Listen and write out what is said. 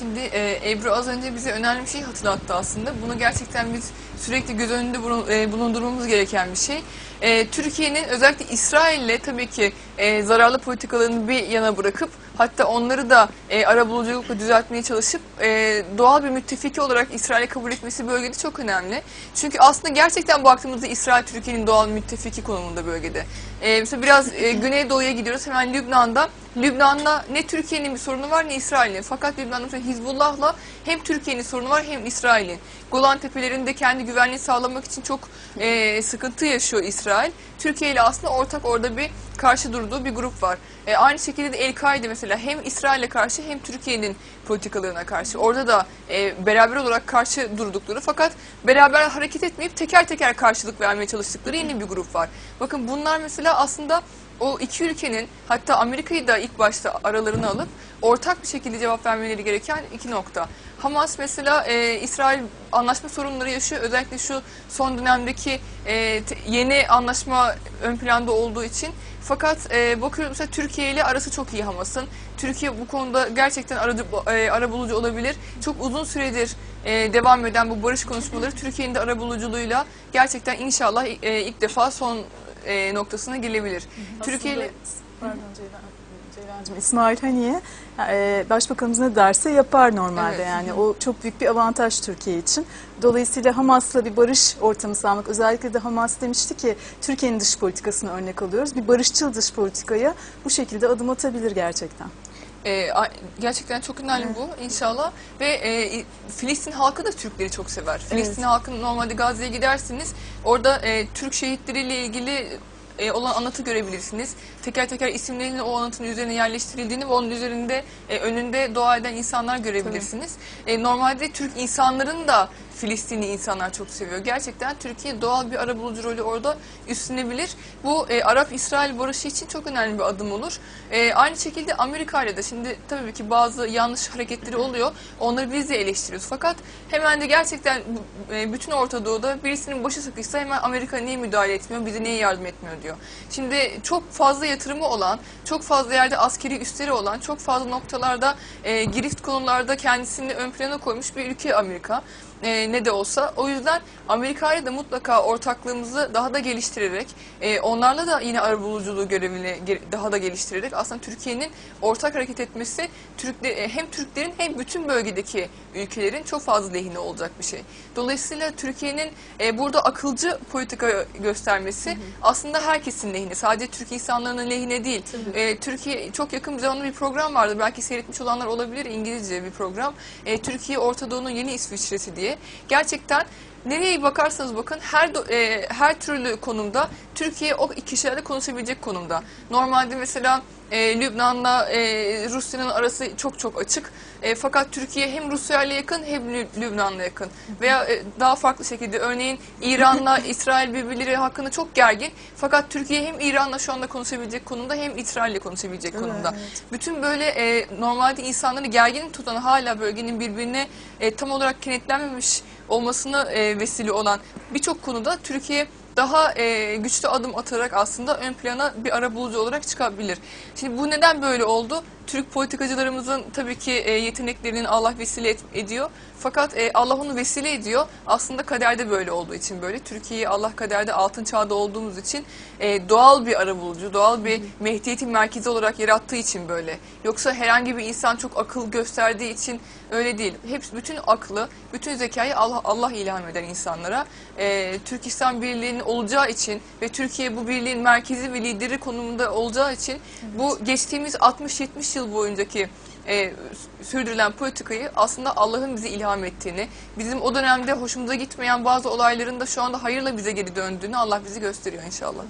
Şimdi e, Ebru az önce bize önemli bir şey hatırlattı aslında. Bunu gerçekten biz sürekli göz önünde e, bulundurmamız gereken bir şey. E, Türkiye'nin özellikle İsrail'le tabii ki e, zararlı politikalarını bir yana bırakıp hatta onları da e, arabuluculukla düzeltmeye çalışıp e, doğal bir müttefiki olarak İsrail'i kabul etmesi bölgede çok önemli. Çünkü aslında gerçekten baktığımızda İsrail Türkiye'nin doğal müttefiki konumunda bölgede. E, mesela biraz e, Güneydoğu'ya gidiyoruz hemen Lübnan'da. Lübnan'la ne Türkiye'nin bir sorunu var ne İsrail'in. Fakat Lübnan'da Hizbullah'la hem Türkiye'nin sorunu var hem İsrail'in. Golan Tepelerinde kendi güvenliğini sağlamak için çok e, sıkıntı yaşıyor İsrail. Türkiye ile aslında ortak orada bir karşı durduğu bir grup var. E, aynı şekilde de El-Kaide mesela hem İsrail'e karşı hem Türkiye'nin politikalarına karşı. Orada da e, beraber olarak karşı durdukları fakat beraber hareket etmeyip teker teker karşılık vermeye çalıştıkları yeni bir grup var. Bakın bunlar mesela aslında o iki ülkenin hatta Amerika'yı da ilk başta aralarına alıp ortak bir şekilde cevap vermeleri gereken iki nokta. Hamas mesela e, İsrail anlaşma sorunları yaşıyor. Özellikle şu son dönemdeki e, yeni anlaşma ön planda olduğu için. Fakat e, bakıyoruz mesela Türkiye ile arası çok iyi Hamas'ın. Türkiye bu konuda gerçekten aracı, e, arabulucu olabilir. Çok uzun süredir e, devam eden bu barış konuşmaları Türkiye'nin de arabuluculuğuyla gerçekten inşallah e, ilk defa son e, noktasına gelebilir. Türkiye ile Pardon Ceylan. Ceylancığım, İsmail Haniye e, başbakanımız ne derse yapar normalde Evet. yani o çok büyük bir avantaj Türkiye için. Dolayısıyla Hamas'la bir barış ortamı sağlamak özellikle de Hamas demişti ki Türkiye'nin dış politikasını örnek alıyoruz. Bir barışçıl dış politikaya bu şekilde adım atabilir gerçekten. E, a- gerçekten çok önemli bu inşallah ve e, Filistin halkı da Türkleri çok sever. Filistin halkının normalde Gazze'ye gidersiniz orada e, Türk şehitleriyle ilgili e, olan anıtı görebilirsiniz. Teker teker isimlerinin o anıtın üzerine yerleştirildiğini ve onun üzerinde e, önünde dua eden insanlar görebilirsiniz. E, normalde Türk insanların da Filistinli insanlar çok seviyor. Gerçekten Türkiye doğal bir arabulucu rolü orada üstlenebilir. Bu e, Arap-İsrail barışı için çok önemli bir adım olur. E, aynı şekilde Amerika ile de şimdi tabii ki bazı yanlış hareketleri oluyor. Onları biz de eleştiriyoruz. Fakat hemen de gerçekten e, bütün Orta Doğu'da birisinin başı sıkışsa hemen Amerika niye müdahale etmiyor, bize niye yardım etmiyor diyor. Şimdi çok fazla yatırımı olan, çok fazla yerde askeri üsleri olan, çok fazla noktalarda e, girift konularda kendisini ön plana koymuş bir ülke Amerika. E, ne de olsa. O yüzden Amerika ile de mutlaka ortaklığımızı daha da geliştirerek, e, onlarla da yine arabuluculuğu görevini daha da geliştirerek aslında Türkiye'nin ortak hareket etmesi Türkle, e, hem Türklerin hem bütün bölgedeki ülkelerin çok fazla lehine olacak bir şey. Dolayısıyla Türkiye'nin e, burada akılcı politika göstermesi aslında herkesin lehine. Sadece Türk insanlarının lehine değil. E, Türkiye çok yakın bir zamanda bir program vardı. Belki seyretmiş olanlar olabilir. İngilizce bir program. E, Türkiye Orta Doğu'nun yeni İsviçre'si diye. Gerçekten nereye bakarsanız bakın her e, her türlü konumda Türkiye o kişilerle konuşabilecek konumda. Normalde mesela e, Lübnan'la e, Rusya'nın arası çok çok açık. E, fakat Türkiye hem Rusya ile yakın hem Lü- Lübnan'la yakın. Veya e, daha farklı şekilde örneğin İran'la İsrail birbirleri hakkında çok gergin. Fakat Türkiye hem İran'la şu anda konuşabilecek konumda hem İsrail'le konuşabilecek konumda. Bütün böyle e, normalde insanları gergin tutan hala bölgenin birbirine e, tam olarak kenetlenmemiş olmasına e, vesile olan birçok konuda Türkiye daha e, güçlü adım atarak aslında ön plana bir arabulucu olarak çıkabilir. Şimdi bu neden böyle oldu? Türk politikacılarımızın tabii ki e, yeteneklerinin Allah vesile et- ediyor. Fakat e, Allah onu vesile ediyor. Aslında kaderde böyle olduğu için böyle. Türkiye'yi Allah kaderde altın çağda olduğumuz için e, doğal bir arabulucu, doğal bir mehdiyetin merkezi olarak yarattığı için böyle. Yoksa herhangi bir insan çok akıl gösterdiği için öyle değil. Hepsi bütün aklı, bütün zekayı Allah, Allah ilham eder insanlara. E, Türk İslam Birliği'nin olacağı için ve Türkiye bu birliğin merkezi ve lideri konumunda olacağı için bu geçtiğimiz 60-70 yıl boyuncaki e, sürdürülen politikayı aslında Allah'ın bize ilham ettiğini, bizim o dönemde hoşumuza gitmeyen bazı olayların da şu anda hayırla bize geri döndüğünü Allah bizi gösteriyor inşallah.